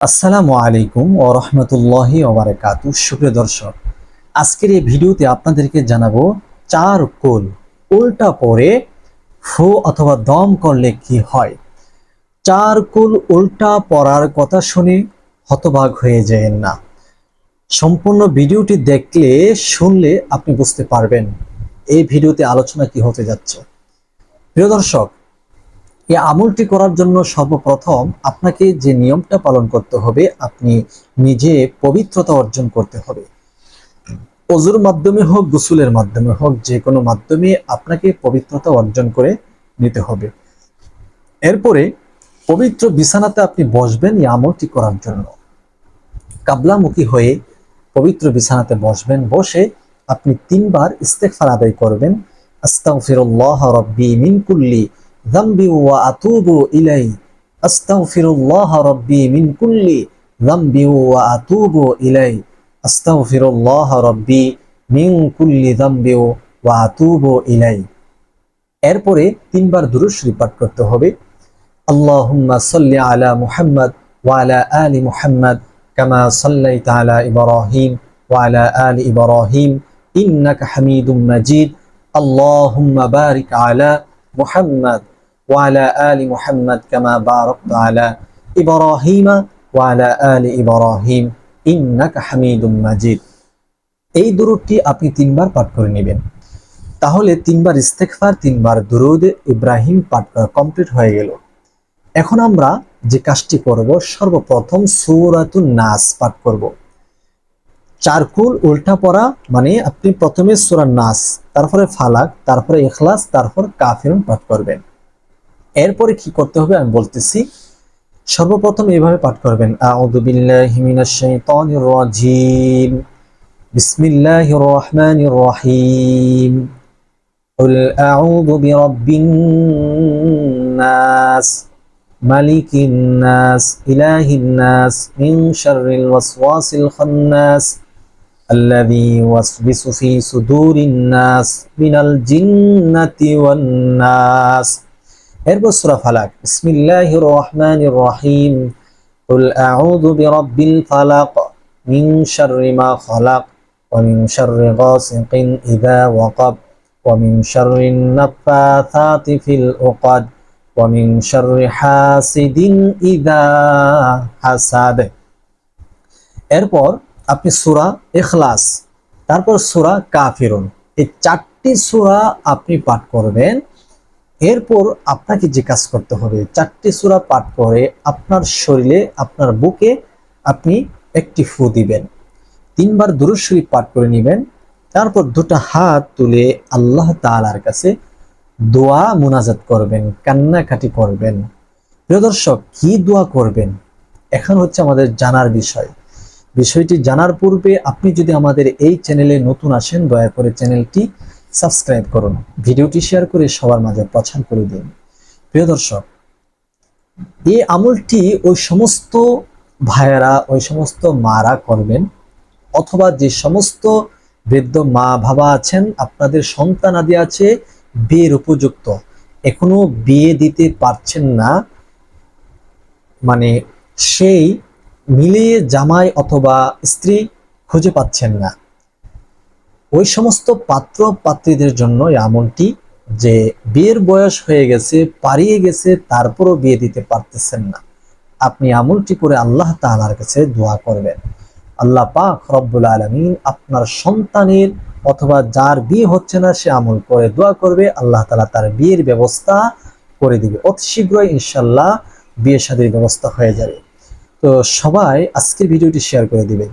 আসসালামু আলাইকুম ও রহমতুল্লাহি ওবারাকাতু সুপ্রিয় দর্শক, আজকের এই ভিডিওতে আপনাদেরকে জানাব চার কোল উল্টা পরে ফু অথবা দম করলে কি হয়। চার কুল উল্টা পড়ার কথা শুনে হতবাক হয়ে যেন না। সম্পূর্ণ ভিডিওটি দেখলে, শুনলে আপনি বুঝতে পারবেন এই ভিডিওতে আলোচনা কি হতে যাচ্ছে। প্রিয় দর্শক এই আমলটি করার জন্য সর্বপ্রথম আপনাকে যে নিয়মটা পালন করতে হবে, আপনি নিজে পবিত্রতা অর্জন করতে হবে। অজুর মাধ্যমে হোক, গোসুলের মাধ্যমে হোক, যে কোনো মাধ্যমে আপনাকে পবিত্রতা অর্জন করে নিতে হবে। এরপরে পবিত্র বিছানাতে আপনি বসবেন এই আমলটি করার জন্য। কাবলামুখী হয়ে পবিত্র বিছানাতে বসবেন, বসে আপনি তিনবার ইস্তেগফার আদায় করবেন। আস্তাগফিরুল্লাহ রাব্বি মিন কুল্লি ذنبي وأتوب إليه أستغفر الله ربي من كل ذنب وأتوب إليه أستغفر الله ربي من كل ذنب وأتوب إليه এরপরে তিনবার দুরূদ শরীফ পাঠ করতে হবে আল্লাহুম্মা সাল্লি আলা মুহাম্মদ ওয়া আলা আলি মুহাম্মদ কামা সাল্লাইতা আলা ইব্রাহিম ওয়া আলা আলি ইব্রাহিম ইন্নাকা হামিদুম মাজিদ আল্লাহুম্মা বারিক আলা মুহাম্মদ ওয়ালা আলি মুহাম্মদ কামা বারক আলা ইবরাহিমা ওয়ালা আলি ইবরাহিম ইন্নাকা হামিদুম মাজিদ। এই দুরুদটি আপনি তিনবার পাঠ করে নেবেন। তাহলে তিনবার ইস্তেকফার তিনবার দুরুদ ইব্রাহিম পাঠ করা কমপ্লিট হয়ে গেল। এখন আমরা যে কাজটি করব, সর্বপ্রথম সৌরাতুন নাস পাঠ করব। চারকুল উল্টা পড়া মানে আপনি প্রথমে সূরা নাস তারপরে ফালাক তারপরে ইখলাস তারপর কাফিরুন পাঠ করবেন এরপরে কি করতে হবে আমি বলতেছি সর্বপ্রথম এইভাবে পাঠ করবেন আউযু বিল্লাহি মিনাশ শাইতানির রাজিম বিসমিল্লাহির রহমানির রহিম قل أعوذ برب الناس ملك الناس إله الناس من شر الوسواس الخناس الذي يوسوس في صدور الناس من الجنة والناس এরপর সূরা ফালাক বিসমিল্লাহির রহমানির রহিম قل أعوذ برب الفلق من شر ما خلق ومن شر غاسق إذا وقب ومن شر النفاثات في العقد ومن شر حاسد إذا حسد এরপর আপনি সূরা এখলাস তারপর সূরা কাফিরুন, এই চারটি সূরা আপনি পাঠ করবেন। এরপর আপনাকে যে কাজ করতে হবে, চারটি সূরা পাঠ করে আপনার শরীরে, আপনার বুকে আপনি একটি ফু দিবেন। তিনবার দুরূদ পাঠ করে নেবেন। তারপর দুটো হাত তুলে আল্লাহ তাআলার কাছে দোয়া মোনাজাত করবেন, কান্নাকাটি করবেন। প্রিয় দর্শক, কি দোয়া করবেন? এখন হচ্ছে আমাদের জানার বিষয়। বিষয়টি জানার পূর্বে আপনি যদি আমাদের এই চ্যানেলে নতুন আসেন, দয়া করে চ্যানেলটি সাবস্ক্রাইব করুন। ভিডিওটি শেয়ার করে সবার মাঝে প্রচার করে দিন। প্রিয় দর্শক, এই আমলটি ওই সমস্ত ভাইয়েরা, ওই সমস্ত মারা করবেন, অথবা যে সমস্ত বৃদ্ধ মা বাবা আছেন, আপনাদের সন্তান আদি আছে, বিয়ের উপযুক্ত। এখনও বিয়ে দিতে পারছেন না। মানে সেই মিলিয়ে জামাই অথবা স্ত্রী খুঁজে পাচ্ছেন না। ওই সমস্ত পাত্র পাত্রীদের জন্য এই আমলটি যে বিয়ের বয়স হয়ে গেছে পারিয়ে গেছে, তারপরও বিয়ে দিতে পারতেছেন না। আপনি আমলটি করে আল্লাহ তাআলার কাছে দোয়া করবেন। আল্লাহ পাক রব্বুল আলমিন আপনার সন্তানের অথবা যার বিয়ে হচ্ছে না, সে আমল করে দোয়া করবে। আল্লাহ তালা তার বিয়ের ব্যবস্থা করে দিবে। অতি শীঘ্রই ইনশাল্লাহ বিয়ে শাদীর ব্যবস্থা হয়ে যাবে। তো সবাই আজকের ভিডিওটি শেয়ার করে দিবেন।